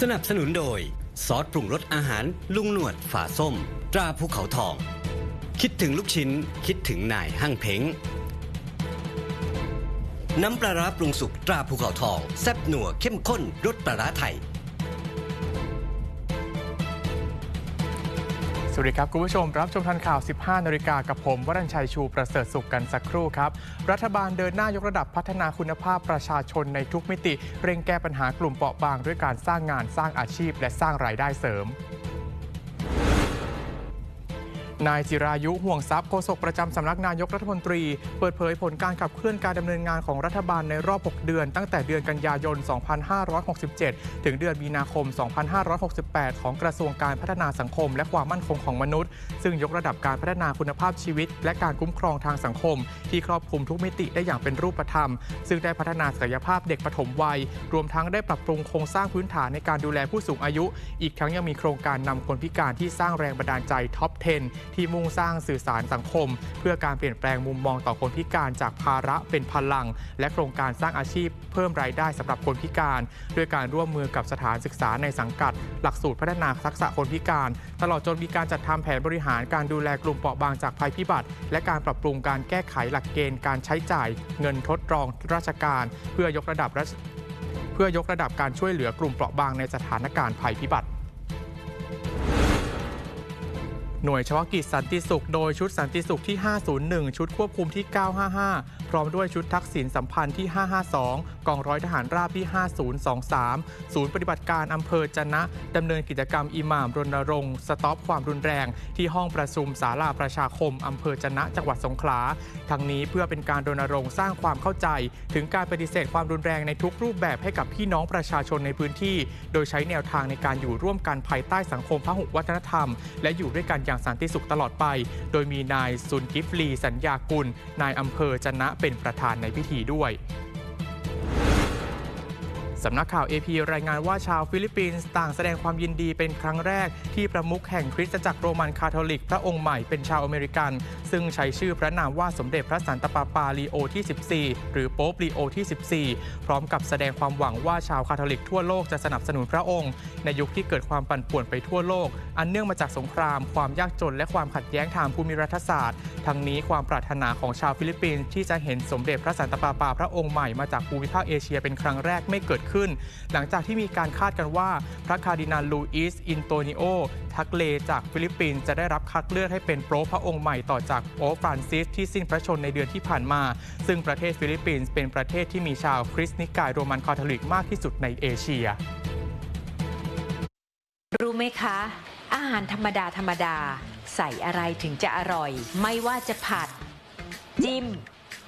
สนับสนุนโดย ซอสปรุงรสอาหารลุงหนวดฝาส้ม ตราภูเขาทอง คิดถึงลูกชิ้นคิดถึงนายห้างเพ้งน้ำปลาร้าปรุงสุกตราภูเขาทอง แซ่บหนัวเข้มข้นรสปลาร้าไทย สวัสดีครับ คุณผู้ชม รับชมทันข่าว 15 นาฬิกากับผมวรัญชัยชูประเสริฐสุขกันสักครู่ครับ รัฐบาลเดินหน้ายกระดับพัฒนาคุณภาพประชาชนในทุกมิติ เร่งแก้ปัญหากลุ่มเปราะบางด้วยการสร้างงานสร้างอาชีพ และสร้างรายได้เสริม นายจิรายุห่วงทรัพย์โฆษกประจำสำนักนายกรัฐมนตรี เปิดเผยผลการขับเคลื่อนการดำเนินงานของรัฐบาลในรอบ 6 เดือน ตั้งแต่เดือนกันยายน 2567 ถึงเดือนมีนาคม 2568 ของกระทรวงการพัฒนาสังคม และความมั่นคงของมนุษย์ ซึ่งยกระดับการพัฒนาคุณภาพชีวิต และการคุ้มครองทางสังคม ที่ครอบคลุมทุกมิติได้อย่างเป็นรูปธรรม ซึ่งได้พัฒนาศักยภาพเด็กปฐมวัย รวมทั้งได้ปรับปรุงโครงสร้างพื้นฐานในการดูแลผู้สูงอายุ อีกทั้งยังมีโครงการนำคนพิการที่สร้างแรงบันดาลใจท็อป 10ที่มุ่งสร้างสื่อสารสังคม เพื่อการเปลี่ยนแปลงมุมมองต่อคนพิการจากภาระเป็นพลัง และโครงการสร้างอาชีพเพิ่มรายได้สำหรับคนพิการ ด้วยการร่วมมือกับสถานศึกษาในสังกัด หลักสูตรพัฒนาทักษะคนพิการ ตลอดจนมีการจัดทำแผนบริหารการดูแลกลุ่มเปราะบางจากภัยพิบัติ และการปรับปรุงการแก้ไขหลักเกณฑ์การใช้จ่ายเงินทดรองราชการ เพื่อยกระดับเพื่อยกระดับการช่วยเหลือกลุ่มเปราะบางในสถานการณ์ภัยพิบัติ หน่วยเฉพาะกิจสันติสุข โดยชุดสันติสุขที่ 501 ชุดควบคุมที่ 955 พร้อมด้วยชุดทักษิณสัมพันธ์ที่ 552 กองร้อยทหารราบที่ 5023 ศูนย์ปฏิบัติการอำเภอจนะดำเนินกิจกรรมอิหม่ามรณรงค์สต็อปความรุนแรง ที่ห้องประชุมศาลาประชาคมอำเภอจนะจังหวัดสงขลา ทั้งนี้เพื่อเป็นการรณรงค์สร้างความเข้าใจ ถึงการปฏิเสธความรุนแรงในทุกรูปแบบให้กับพี่น้องประชาชนในพื้นที่ โดยใช้แนวทางในการอยู่ร่วมกันภายใต้สังคมพหุวัฒนธรรม และอยู่ด้วยกันอย่างสันติสุขตลอดไป โดยมีนายซุนกิฟลีสัญญากุลนายอำเภอจนะเป็นประธานในพิธีด้วย สำนักข่าว AP รายงานว่าชาวฟิลิปปินส์ต่างแสดงความยินดีเป็นครั้งแรก ที่ประมุขแห่งคริสตจักรโรมันคาทอลิก พระองค์ใหม่เป็นชาวอเมริกัน ซึ่งใช้ชื่อพระนามว่าสมเด็จพระสันตะปาปาลีโอที่ 14 หรือโป๊ปลีโอที่ 14 พร้อมกับแสดงความหวังว่าชาวคาทอลิกทั่วโลกจะสนับสนุนพระองค์ ในยุคที่เกิดความปั่นป่วนไปทั่วโลก อันเนื่องมาจากสงคราม ความยากจนและความขัดแย้งทางภูมิรัฐศาสตร์ ทั้งนี้ความปรารถนาของชาวฟิลิปปินส์ที่จะเห็นสมเด็จพระสันตะปาปาพระองค์ใหม่มาจากภูมิภาคเอเชียเป็นครั้งแรกไม่เกิดขึ้นหลังจากที่มีการคาดกันว่า พระคาร์ดินาลลูอิส อินโตนิโอ ทักเลจากฟิลิปปินส์จะได้รับคัดเลือกให้เป็นโปรพระองค์ใหม่ต่อจากโป๊ฟรานซิสที่สิ้นพระชนในเดือนที่ผ่านมา ซึ่งประเทศฟิลิปปินส์เป็นประเทศที่มีชาวคริสต์นิกายโรมันคาทอลิกมากที่สุดในเอเชีย รู้ไหมคะ อาหารธรรมดาธรรมดา ใส่อะไรถึงจะอร่อย ไม่ว่าจะผัด จิ้ม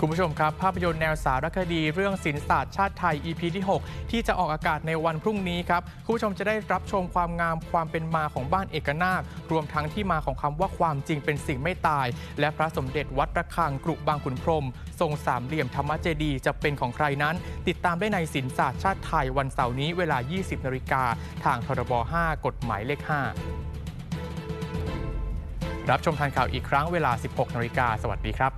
คุณผู้ชมครับ ภาพยนตร์แนวสารคดีเรื่องศิลศาสตร์ชาติไทย EP ที่ 6 ที่จะออกอากาศในวันพรุ่งนี้ครับ คุณผู้ชมจะได้รับชมความงามความเป็นมาของบ้านเอกนาค รวมทั้งที่มาของคำว่าความจริงเป็นสิ่งไม่ตาย และพระสมเด็จวัดระฆังกรุบางขุนพรม ทรงสามเหลี่ยมธรรมเจดีจะเป็นของใครนั้น ติดตามได้ในศิลศาสตร์ชาติไทยวันเสาร์นี้เวลา 20นาฬิกาทางทรบ5 กฎหมายเลข 5 รับชมทันข่าวอีกครั้งเวลา 16นาฬิกาสวัสดีครับ